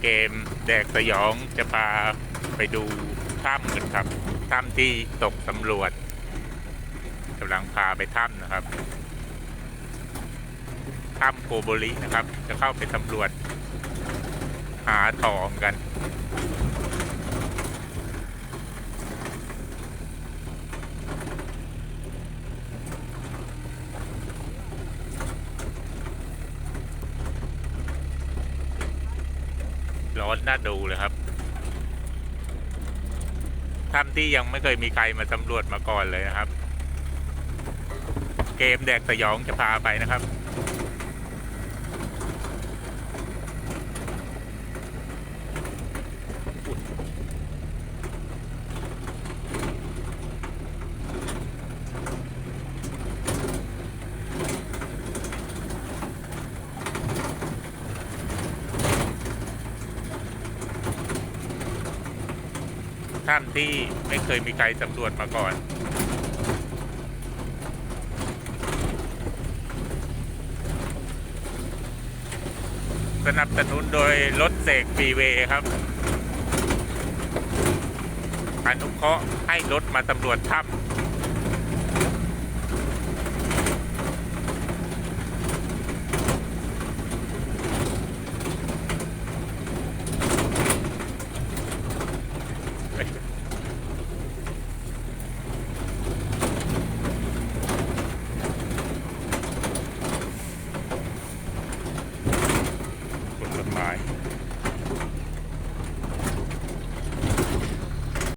เกมแดกสยองจะพาไปดูถ้ำกันครับถ้ำที่ตกสำรวจกำลังพาไปถ้ำนะครับถ้ำโกโบรินะครับ จะเข้าไปสำรวจหาทองกัน ร้อนน่าดูเลยครับถ้ำที่ยังไม่เคยมีใครมาสำรวจมาก่อนเลยนะครับ เกมแดกสยองจะพาไปนะครับ ท่านที่ไม่เคยมีใครสำรวจมาก่อน สนับสนุนโดยรถเสกฟรีเวย์ครับ อนุเคราะห์ให้รถมาตำรวจถ้ำ